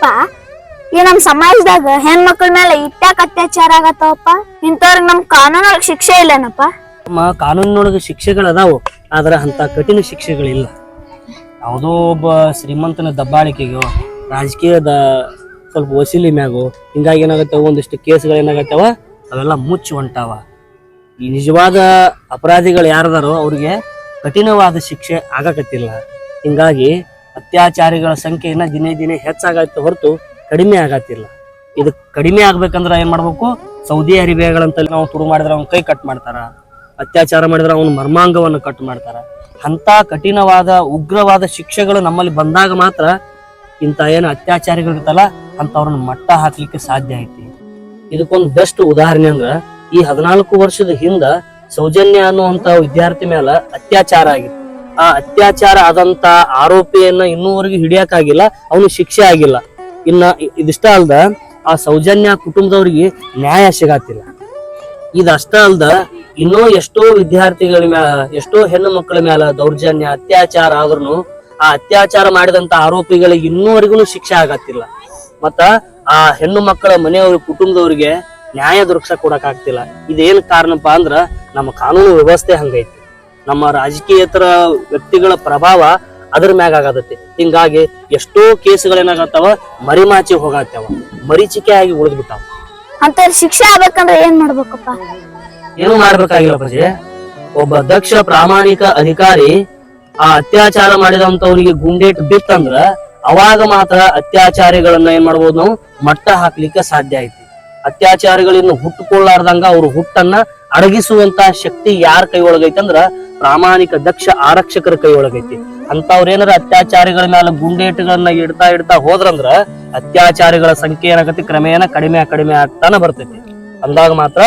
ಅಪ್ಪ ಈ ನಮ್ ಸಮಾಜದಾಗ ಹೆಣ್ಮಕ್ಳ ಮೇಲೆ ಇಟ್ಟಾಕ ಅತ್ಯಾಚಾರ ಆಗತ್ತವಪ್ಪ? ಇಂಥವ್ರಿಗೆ ನಮ್ ಕಾನೂನೊಳಗ್ ಶಿಕ್ಷೆ ಇಲ್ಲೇನಪ್ಪ? ನಮ್ಮ ಕಾನೂನಿನೊಳಗೆ ಶಿಕ್ಷೆಗಳು ಅದಾವು, ಆದ್ರೆ ಅಂತ ಕಠಿಣ ಶಿಕ್ಷೆಗಳಿಲ್ಲ. ಯಾವುದೋ ಒಬ್ಬ ಶ್ರೀಮಂತನ ದಬ್ಬಾಳಿಕೆಗೋ ರಾಜಕೀಯದ ಸ್ವಲ್ಪ ವಸೂಲಿ ಮ್ಯಾಗೋ, ಹಿಂಗಾಗಿ ಏನಾಗತ್ತವ? ಒಂದಿಷ್ಟು ಕೇಸ್ಗಳು ಏನಾಗತ್ತವ? ಅವೆಲ್ಲ ಮುಚ್ಚಿ ಹೊಂಟಾವ. ಈ ನಿಜವಾದ ಅಪರಾಧಿಗಳು ಯಾರದಾರೋ ಅವ್ರಿಗೆ ಕಠಿಣವಾದ ಶಿಕ್ಷೆ ಆಗಕತ್ತಿಲ್ಲ. ಹಿಂಗಾಗಿ ಅತ್ಯಾಚಾರಿಗಳ ಸಂಖ್ಯೆಯನ್ನ ದಿನೇ ದಿನೇ ಹೆಚ್ಚಾಗತ್ತೆ ಹೊರತು ಕಡಿಮೆ ಆಗತ್ತಿಲ್ಲ. ಇದು ಕಡಿಮೆ ಆಗ್ಬೇಕಂದ್ರೆ ಏನ್ ಮಾಡ್ಬೇಕು? ಸೌದಿ ಅರೇಬಿಯಾಗಳಂತಲ್ಲಿ ನಾವು ತುರು ಮಾಡಿದ್ರೆ ಅವ್ನ ಕೈ ಕಟ್ ಮಾಡ್ತಾರ. ಅತ್ಯಾಚಾರ ಮಾಡಿದ್ರೆ ಅವನ ಮರ್ಮಾಂಗವನ್ನು ಕಟ್ ಮಾಡ್ತಾರ. ಅಂತ ಕಠಿಣವಾದ, ಉಗ್ರವಾದ ಶಿಕ್ಷೆಗಳು ನಮ್ಮಲ್ಲಿ ಬಂದಾಗ ಮಾತ್ರ ಇಂಥ ಏನು ಅತ್ಯಾಚಾರಿಗಳಿರ್ತಲ್ಲ ಅಂತವ್ರನ್ನ ಮಟ್ಟ ಹಾಕ್ಲಿಕ್ಕೆ ಸಾಧ್ಯ ಐತಿ. ಇದಕ್ಕೊಂದು ಬೆಸ್ಟ್ ಉದಾಹರಣೆ ಅಂದ್ರ, ಈ ಹದಿನಾಲ್ಕು ವರ್ಷದ ಹಿಂದ ಸೌಜನ್ಯ ಅನ್ನುವಂತ ವಿದ್ಯಾರ್ಥಿ ಮೇಲೆ ಅತ್ಯಾಚಾರ ಆಗಿತ್ತು. ಆ ಅತ್ಯಾಚಾರ ಆದಂತ ಆರೋಪಿಯನ್ನ ಇನ್ನೂವರೆಗೂ ಹಿಡಿಯಕ್ಕಾಗಿಲ್ಲ ಅವನು ಶಿಕ್ಷೆ ಆಗಿಲ್ಲ. ಇನ್ನ ಇದಿಷ್ಟ ಅಲ್ದ, ಆ ಸೌಜನ್ಯ ಕುಟುಂಬದವ್ರಿಗೆ ನ್ಯಾಯ ಸಿಗತ್ತಿಲ್ಲ ಇದಷ್ಟ ಅಲ್ದ, ಇನ್ನೂ ಎಷ್ಟೋ ವಿದ್ಯಾರ್ಥಿಗಳ ಮ್ಯಾಲ ಎಷ್ಟೋ ಹೆಣ್ಣು ಮಕ್ಕಳ ಮ್ಯಾಲ ದೌರ್ಜನ್ಯ, ಅತ್ಯಾಚಾರ ಆದ್ರೂ ಆ ಅತ್ಯಾಚಾರ ಮಾಡಿದಂತ ಆರೋಪಿಗಳಿಗೆ ಇನ್ನೂವರೆಗೂ ಶಿಕ್ಷೆ ಆಗತ್ತಿಲ್ಲ ಮತ್ತ ಆ ಹೆಣ್ಣು ಮಕ್ಕಳ ಮನೆಯವ್ರ ಕುಟುಂಬದವ್ರಿಗೆ ನ್ಯಾಯ ದೃಕ್ಷ ಕೊಡಕ್ ಆಗ್ತಿಲ್ಲ ಇದೇನ್ ಕಾರಣಪ್ಪ ಅಂದ್ರ, ನಮ್ಮ ಕಾನೂನು ವ್ಯವಸ್ಥೆ ಹಂಗೈತಿ. ನಮ್ಮ ರಾಜಕೀಯೇತರ ವ್ಯಕ್ತಿಗಳ ಪ್ರಭಾವ ಅದ್ರ ಮ್ಯಾಗ ಆಗತೈತಿ. ಹಿಂಗಾಗಿ ಎಷ್ಟೋ ಕೇಸ್ಗಳೇನಾಗತ್ತಾವ ಮರಿಮಾಚಿ ಹೋಗತ್ತವ ಮರೀಚಿಕೆ ಆಗಿ ಉಳಿದ್ಬಿಟ್ಟಾವ. ಅಂತ ಶಿಕ್ಷೆ ಆಗ್ಬೇಕಂದ್ರೆ ಏನ್ ಮಾಡ್ಬೇಕಪ್ಪ? ಏನು ಮಾಡ್ಬೇಕಾಗಿಲ್ಲ ಪ್ರಜೆ? ಒಬ್ಬ ದಕ್ಷ ಪ್ರಾಮಾಣಿಕ ಅಧಿಕಾರಿ ಆ ಅತ್ಯಾಚಾರ ಮಾಡಿದಂತವನಿಗೆ ಗುಂಡೇಟ್ ಬಿತ್ತಂದ್ರ ಅವಾಗ ಮಾತ್ರ ಅತ್ಯಾಚಾರಿಗಳನ್ನ ಏನ್ ಮಾಡ್ಬೋದು ನಾವು? ಮಟ್ಟ ಹಾಕ್ಲಿಕ್ಕೆ ಸಾಧ್ಯ ಐತಿ. ಅತ್ಯಾಚಾರಿಗಳಿನ್ನು ಹುಟ್ಟುಕೊಳ್ಳಾರ್ದಂಗ ಅವ್ರ ಹುಟ್ಟನ್ನ ಅಡಗಿಸುವಂತ ಶಕ್ತಿ ಯಾರ ಕೈ ಒಳಗೈತಿ ಅಂದ್ರ ಪ್ರಾಮಾಣಿಕ ದಕ್ಷ ಆರಕ್ಷಕರ ಕೈ ಒಳಗೈತಿ ಅಂತವ್ರ ಏನಾರ ಅತ್ಯಾಚಾರಿಗಳ ಮೇಲೆ ಗುಂಡೇಟುಗಳನ್ನ ಇಡ್ತಾ ಇಡ್ತಾ ಹೋದ್ರಂದ್ರ ಅತ್ಯಾಚಾರಿಗಳ ಸಂಖ್ಯೆ ಏನಾಗತಿ ಕ್ರಮೇಣ ಕಡಿಮೆ ಕಡಿಮೆ ಆಗ್ತಾನ ಬರ್ತೈತಿ. ಅಂದಾಗ ಮಾತ್ರ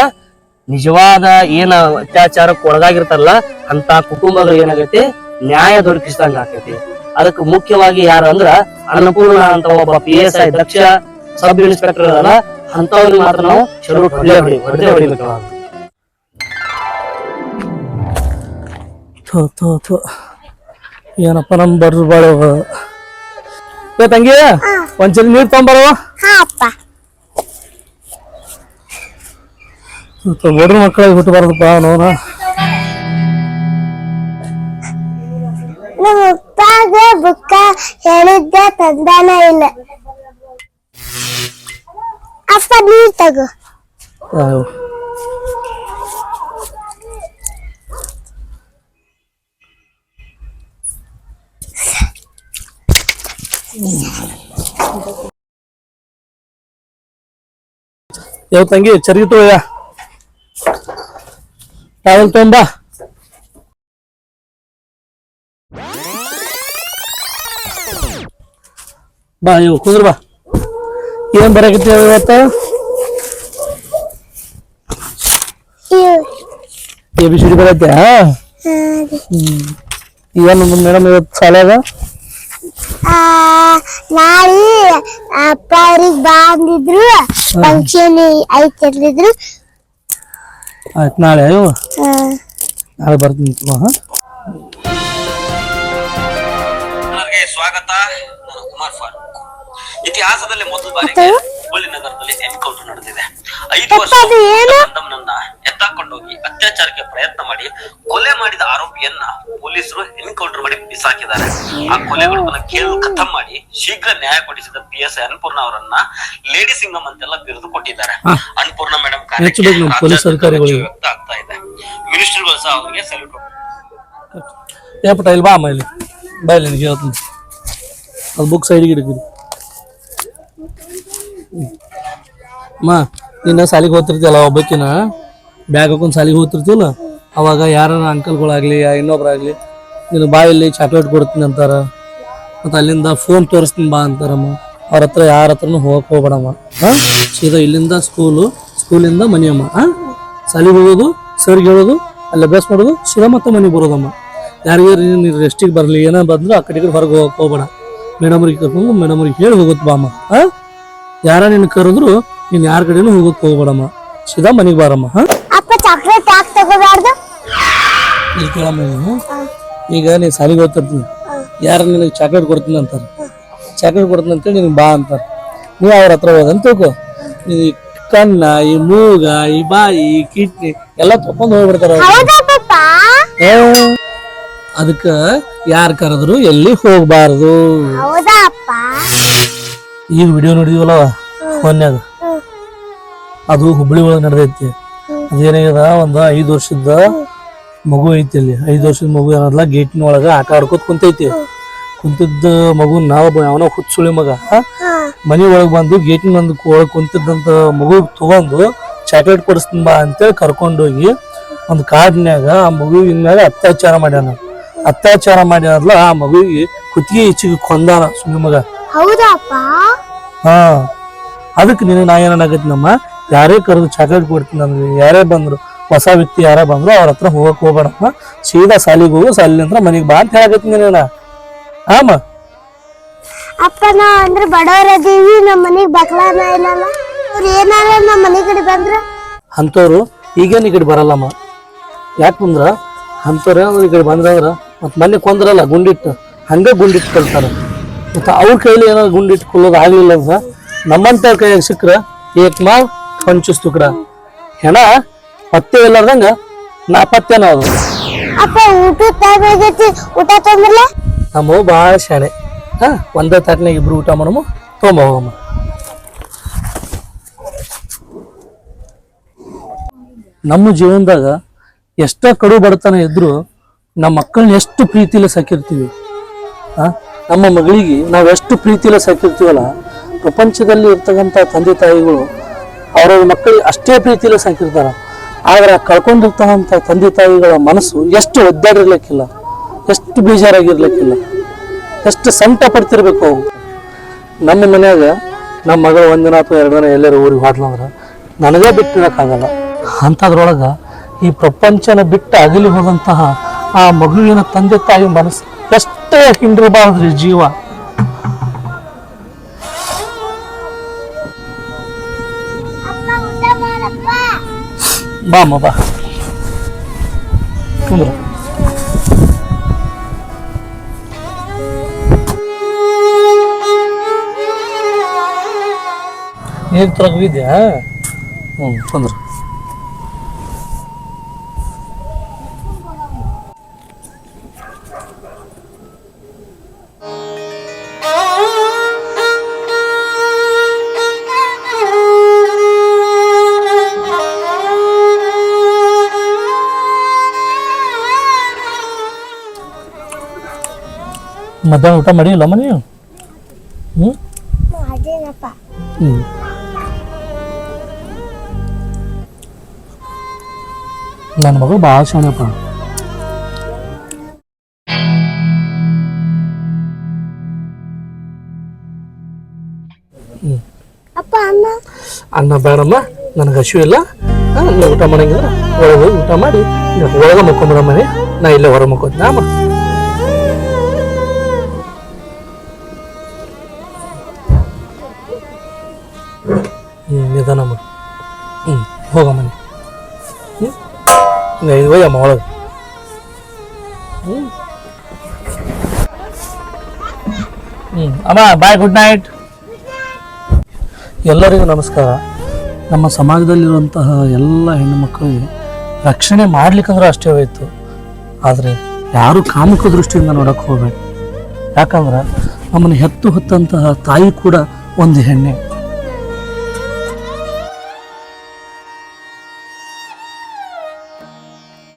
ನಿಜವಾದ ಏನ ಅತ್ಯಾಚಾರಕ್ಕೆ ಒಳಗಾಗಿರ್ತಾರಲ್ಲ ಅಂತ ಕುಟುಂಬಗಳು ಏನಾಗೈತಿ? ನ್ಯಾಯ ದೊರಕಿಸಿದಂಗ ಆಕೈತಿ. ಅದಕ್ಕೆ ಮುಖ್ಯವಾಗಿ ಯಾರು ಅಂದ್ರ ಅನ್ನಪೂರ್ಣ ಅಂತ ಒಬ್ಬ ಪಿ ಎಸ್ ಐ ದಕ್ಷ ಸಬ್ ಇನ್ಸ್ಪೆಕ್ಟರ್ ಅಂತವ್ರಿಗೆ ಮಾತ್ರ ನಾವು ಚಲೋ ಹೊಡಿ ಹೊಡೆದೇ ಹೊಡಿಬೇಕು ಥೋ ಥೋ ಥೋ. ಏನಪ್ಪ ನಮ್ಮ ಬರ್ರು ಬಾಳ ಏ ತಂಗಿ ಒಂದ್ಸರಿ ನೀರು ತಗೊಂಬರವ ಹಾ ಅಪ್ಪ ಬಡ್ರ ಮಕ್ಕಳಿಗೆ ಬಿಟ್ಟು ಬಾರದಪ್ಪ ನೋನ ನಮ್ಮ ಅಪ್ಪಾಗ ಬುಕ್ಕ ಹೇಳಿದ್ದ ತಂದಾನ ಇಲ್ಲ. ಅಪ್ಪ ನೀರ್ ತಗೋ. ಯಾವ ತಂಗಿ? ಚರ್ಗಿ ತೊಗೊಯ್ಯ ಟವಲ್ ತೊಂಬ ಬಾ ಇವು ಕುಂದ್ರ ಬಾ. ಏನ್ ಬರಾಕತ್ತಿ ಇವತ್ತು? ಎ ಬಿ ಸಿ ಡಿ ಬರತ್ತೆ ಏನು ಮೇಡಮ್ ಇವತ್ತು ಶಾಲ್ಯಾಗ ನಾಳೆ ಅಪ್ಪ ಅವ್ರಿಗೆ ಬಾ ಅಂದಿದ್ರು ಫಂಕ್ಷನ್ ಐತಿರ್ಲಿದ್ರು ಆಯ್ತು ನಾಳೆ ಅಯ್ಯೋ. ನಾಳೆ ಬರ್ತೀನಿ ತಗೋ, ಹಾ. ಸ್ವಾಗತ ನಾನು ಕುಮಾರ್ ಫಾರೂಕ್. ಇತಿಹಾಸದಲ್ಲಿ ಮೊದಲು ಬಾರಿಗೆ ಹುಬ್ಬಳ್ಳಿ ನಗರದಲ್ಲಿ ಎನ್ಕೌಂಟರ್ ನಡೆದಿದೆ. ಐದು ವರ್ಷ? ನನ್ನ ಎತ್ತಾಕೊಂಡೋಗಿ ಅತ್ಯಾಚಾರಕ್ಕೆ ಪ್ರಯತ್ನ ಮಾಡಿ ಕೊಲೆ ಮಾಡಿದ ಆರೋಪಿಯನ್ನ ಪೊಲೀಸರು ಎನ್ಕೌಂಟರ್ ಮಾಡಿ ಬಿಸಾಕಿದ್ದಾರೆ. ಆ ಕೊಲೆಗಳನ್ನ ಕೇಳು ಕಥಂ ಮಾಡಿ ಶೀಘ್ರ ನ್ಯಾಯ ಕೊಡಿಸಿದ ಪಿ ಎಸ್ ಅನ್ನಪೂರ್ಣ ಅವರನ್ನ ಲೇಡಿ ಸಿಂಗಮ್ ಅಂತೆಲ್ಲ ಬಿರುದು ಕೊಟ್ಟಿದ್ದಾರೆ. ಅನ್ನಪೂರ್ಣ ಮೇಡಮ್ ಅಧಿಕಾರಿಗಳಿಗೆ. ವ್ಯಕ್ತ ಆಗ್ತಾ ಇದೆ. ಮಿನಿಸ್ಟರ್ಗಳು ಸಹ ಅವರಿಗೆ ಸಲ್ಯೂಟ್ ಏ ಪಟ್ಟ ಇಲ್ಲಿ ಬಾ ಅಮ್ಮ ಇಲ್ಲಿ. ಬಾ ಇಲ್ಲಿ ನಿನಗೆ ಹೇಳ್ತೀನಿ. ಅದು ಬುಕ್ ಸೈಡಿಗೆ ಅಮ್ಮ ನಿನ್ನ ಸಾಲಿಗೆ ಹೋಗ್ತಿರ್ತೀಯಲ್ಲ, ಒಬ್ಬಕಿನ? ಬ್ಯಾಗ್ ಹಾಕೊಂಡು ಸಾಲಿಗೆ ಹೋಗ್ತಿರ್ತೀವಲ್ಲ ಅವಾಗ ಯಾರು ಅಂಕಲ್ಗಳಾಗಲಿ ಇನ್ನೊಬ್ರಾಗಲಿ, ನಿನ್ನ ಬಾಯಲ್ಲಿ ಚಾಕ್ಲೇಟ್ ಕೊಡ್ತೀನಿ ಅಂತಾರ. ಮತ್ತು ಅಲ್ಲಿಂದ ಫೋನ್ ತೋರಿಸ್ತೀನಿ ಬಾ ಅಂತಾರಮ್ಮ ಅವ್ರ ಹತ್ರ ಯಾರ ಹತ್ರನೂ ಹೋಗಕ್ಕೆ ಹೋಗ್ಬೇಡಮ್ಮ. ಹಾಂ? ಸೀದಾ ಇಲ್ಲಿಂದ ಸ್ಕೂಲು, ಸ್ಕೂಲಿಂದ ಮನೆಯಮ್ಮ. ಹಾಂ? ಸಾಲಿಗೆ ಹೋಗೋದು, ಸರ್ಗೆ ಹೇಳೋದು, ಅಲ್ಲಿ ಅಭ್ಯಾಸ ಮಾಡೋದು, ಸೀದಾ ಮತ್ತೆ ಮನೆಗೆ ಬರೋದಮ್ಮ. ಯಾರಿಗೆ ನೀನು ರೆಸ್ಟಿಗೆ ಬರಲಿ, ಏನೋ ಬಂದ್ರು ಆ ಕಡೆ ಕಡೆ ಹೊರಗೆ ಹೋಗಕ್ಕೆ ಹೋಗ್ಬೇಡ. ಮೇಡಮ್ರಿಗೆ ಕರ್ಕೊಂಡು ಮೇಡಮ್ರಿಗೆ ಹೇಳಿ ಹೋಗುತ್ತೆ ಬಾಮ್ಮ ಹಾಂ? ಯಾರ ನಿನ್ನ ಕರೆದ್ರು ನೀನ್ ಯಾರ ಕಡೆನೂ ಹೋಗಕ್ ಹೋಗ್ಬೇಡಮ್ಮ. ಸೀದಾ ಮನೆಗೆ ಬಾರಮ್ಮ ಹಾಂ? ಅಪ್ಪ ಚಾಕ್ಲೇಟ್ ಯಾಕೆ ತಗೋಬಾರ್ದು? ಇಲ್ಲಿ ಕೇಳಮ್ಮ ನೀನು. ಈಗ ನೀನ್ ಸಾಲಿಗೆ ಹೋಗ್ತಿರ್ತೀನಿ. ಯಾರು ನಿನಗೆ ಚಾಕ್ಲೇಟ್ ಕೊಡ್ತೀನಿ ಅಂತಾರೆ? ಚಾಕ್ಲೇಟ್ ಕೊಡ್ತೀನಿ ಅಂತೇಳಿ ನಿನಗೆ ಬಾ ಅಂತಾರೆ. ನೀ ಅವ್ರ ಹತ್ರ ಹೋದಂತ ತಿಳ್ಕೊ ಈ ಕಣ್ಣ ಈ ಮೂಗ ಈ ಬಾಯಿ ಈ ಕಿಡ್ನಿ ಎಲ್ಲ ತಕೊಂಡ್ ಹೋಗ್ಬಿಡ್ತಾರ ಅದಕ್ಕ ಯಾರ್ ಕರೆದ್ರು ಎಲ್ಲಿ ಹೋಗ್ಬಾರ್ದು? ಹೌದಾ ಅಪ್ಪ? ಈಗ ವಿಡಿಯೋ ನೋಡಿದೀವಲ್ಲ? ಫೋನ್ಯಾಗ ಅದು ಹುಬ್ಬಳ್ಳಿ ಒಳಗೆ ನಡೆದೈತಿ. ಅದೇನಾಗ್ಯದ ಒಂದು ಐದು ವರ್ಷದ ಮಗು ಐತಿ ಅಲ್ಲಿ. ಐದು ವರ್ಷದ ಮಗು ಏನದಲ್ಲ? ಗೇಟಿನ ಒಳಗ ಆಟ ಆಡ್ಕೋತ ಕುಂತೈತಿ. ಕುಂತಿದ್ದ ಮಗು ನಾವು ಅವನ ಹುಚ್ಚುಳಿ ಮಗ. ಮನೆ ಒಳಗೆ ಬಂದು ಗೇಟಿನ ಒಂದು ಒಳಗ್ ಕುಂತಿದ್ದಂತ ಮಗು ತಗೊಂಡು ಚಾಕ್ಲೇಟ್ ಕೊಡಿಸ್ತೀನಿ ಬಾ ಅಂತೇಳಿ ಕರ್ಕೊಂಡೋಗಿ ಒಂದು ಕಾಡಿನ್ಯಾಗ ಆ ಮಗುವಿನ ಮೇಲೆ ಅತ್ಯಾಚಾರ ಮಾಡ್ಯಾನ. ಅತ್ಯಾಚಾರ ಮಾಡ್ಯಾರಲ್ಲ ಆ ಮಗುವಿಗೆ ಕುತ್ತಿಗೆ ಹೆಚ್ಚಿಗೆ ಕೊಂದಾನ ಸುಳಿ ಮಗ. ಹೌದಾ ಹಾ. ಅದಕ್ಕೆ ನೀನು ನಾ ಏನಾಗತ್ತೆ ನಮ್ಮ ಯಾರೇ ಕರೆದು ಚಾಕ್ಲೇಟ್ ಕೊಡ್ತೀನಿ ಅಂದ್ರೆ ಯಾರೇ ಬಂದ್ರು ಹೊಸ ವ್ಯಕ್ತಿ ಯಾರೇ ಬಂದ್ರು ಅವ್ರ ಹತ್ರ ಹೋಗಕ್ ಹೋಗ್ಬೇಡಮ್ಮ. ಸೀದಾ ಸಾಲಿಗೆ ಹೋಗು ಸಾಲಿ ಅಂತ ಮನೆಗೆ ಬಾ ಅಂತ ಹೇಳಕತ್ತೀನಿ ನೀನು ಆಮ ಅಪ್ಪ ನಾ ಅಂದ್ರೆ ಬಡವರದೀವಿ ನಮ್ಮ ಮನೆಗೆ ಬಕ್ಲಾನ ಇಲ್ಲಲ್ಲ. ಅವ್ರು ಏನಾರ ನಮ್ಮ ಮನೆ ಕಡೆ ಬಂದ್ರ? ಅಂಥವ್ರು ಈಗೇನು ಈ ಕಡೆ ಬರಲ್ಲಮ್ಮ. ಯಾಕೆ ಬಂದ್ರ? ಅಂಥವ್ರು ಈ ಕಡೆ ಬಂದ್ರ ಮತ್ತೆ ಮನೆ ಕೊಂದ್ರಲ್ಲ ಗುಂಡಿಟ್ಟು ಹಂಗೆ ಗುಂಡಿಟ್ಟು ಕಲ್ತಾರ. ಮತ್ತೆ ಅವ್ರ ಕೈಲಿ ಏನಾದ್ರು ಗುಂಡಿಟ್ಕೊಳ್ಳೋದು ಆಗಲಿಲ್ಲ ಅಂದ್ರೆ ನಮ್ಮಂತ ಕೈಯಾಗ ಸಿಕ್ಕ್ರ ಏಕ್ ಮಾಲ್ ಹೊಂಚಿಸ್ ತುಕ್ರ ಹೆಣ ಪತ್ತೆ ಇಲ್ಲಾರ್ದಂಗ ನಾಪತ್ತೆನ ಅದು. ಅಪ್ಪ ಊಟ ಟೈಮ್ ಆಗೈತಿ ಊಟ ತೊಂದ್ರಲ್ಲ ನಮ್ಮ ಭಾಳ ಶಾಣೆ. ಹಾ ಒಂದೇ ತಾಟ್ನಾಗ ಇಬ್ರು ಊಟ ಮಾಡಮು ತೊಗೊಂಬ ಹೋಗಮ್ಮ. ನಮ್ಮ ಜೀವನದಾಗ ಎಷ್ಟ ಕಡು ಬಡತನ ಇದ್ರು ನಮ್ಮ ಮಕ್ಕಳನ್ನ ಎಷ್ಟು ಪ್ರೀತಿಲಿ ಸಾಕಿರ್ತೀವಿ. ಆ ನಮ್ಮ ಮಗಳಿಗೆ ನಾವು ಎಷ್ಟು ಪ್ರೀತಿಯಲ್ಲಿ ಸಾಕಿರ್ತೀವಲ್ಲ, ಪ್ರಪಂಚದಲ್ಲಿ ಇರ್ತಕ್ಕಂಥ ತಂದೆ ತಾಯಿಗಳು ಅವರವ್ರ ಮಕ್ಕಳಿಗೆ ಅಷ್ಟೇ ಪ್ರೀತಿಯಲ್ಲಿ ಸಾಕಿರ್ತಾರೆ. ಆದರೆ ಕಳ್ಕೊಂಡಿರ್ತಕ್ಕಂಥ ತಂದೆ ತಾಯಿಗಳ ಮನಸ್ಸು ಎಷ್ಟು ಒದ್ದಾಡಿರ್ಲಿಕ್ಕಿಲ್ಲ, ಎಷ್ಟು ಬೇಜಾರಾಗಿರ್ಲಿಕ್ಕಿಲ್ಲ, ಎಷ್ಟು ಸಂಕಟ ಪಡ್ತಿರ್ಬೇಕು ಅವು ನಮ್ಮ ಮನ್ಯಾಗ ನಮ್ಮ ಮಗಳು ಒಂದಿನ ಅಥವಾ ಎರಡು ದಿನ ಎಲ್ಲರೂ ಊರಿಗೆ ಹೋದ್ಲಂದ್ರ ನನಗೇ ಬಿಟ್ಟು ಇರೋಕ್ಕಾಗಲ್ಲ ಅಂಥದ್ರೊಳಗೆ ಈ ಪ್ರಪಂಚನ ಬಿಟ್ಟು ಅಗಲಿ ಹೋದಂತಹ ಆ ಮಗುವಿನ ತಂದೆ ತಾಯಿ ಮನಸ್ಸು ಎಷ್ಟೇ ಹಿಂಡಿರಬಾರ್ದ್ರಿ ಜೀವ. ಬಾ ಅಮ್ಮ ಬಾ. ಕುಂದ್ರ. ನೀರು ತೊರಗಿದ್ಯಾ ಹ್ಞೂ ಕುಂದ್ರು. ಮಧ್ಯಾಹ್ನ ಊಟ ಮಾಡಿಲ್ಲ ಮನೆ? ಹ್ಞೂ ಹ್ಞೂ ನನ್ನ ಮಗಳು ಭಾಳ ಶಾಣಪ್ಪ ಅಪ್ಪ ಅನ್ನ ಬೇಡಮ್ಮ ನನಗೆ ಹಸಿವು ಇಲ್ಲ. ಊಟ ಮಾಡಂಗಿಲ್ಲ. ಒಳಗೆ ಹೋಗಿ ಊಟ ಮಾಡಿ ಒಳಗೆ ಮಕ್ಕೊಂಬಿಡಮ್ಮನೆ ನಾ ಇಲ್ಲೇ ಹೊರ ಮಕ್ಕೋದ್ನಾ ಅಮ್ಮ ನಿಧಾನಮ್ಮ ಹ್ಞೂ ಹ್ಞೂ ಹೋಯಮ್ಮ ಒಳಗೆ. ಹ್ಞೂ ಬಾಯ್ ಗುಡ್ ನೈಟ್ ಎಲ್ಲರಿಗೂ ನಮಸ್ಕಾರ. ನಮ್ಮ ಸಮಾಜದಲ್ಲಿರುವಂತಹ ಎಲ್ಲ ಹೆಣ್ಣು ಮಕ್ಕಳಿಗೆ ರಕ್ಷಣೆ ಮಾಡ್ಲಿಕ್ಕಂದ್ರೆ ಅಷ್ಟೇ ಹೋಯ್ತು ಆದರೆ ಯಾರು ಕಾಮುಕ ದೃಷ್ಟಿಯಿಂದ ನೋಡಕ್ಕೆ ಹೋಗಬೇಕು ಯಾಕಂದ್ರೆ ನಮ್ಮನ್ನು ಹೆತ್ತು ಹೊತ್ತಂತಹ ತಾಯಿ ಕೂಡ ಒಂದು ಹೆಣ್ಣೆ.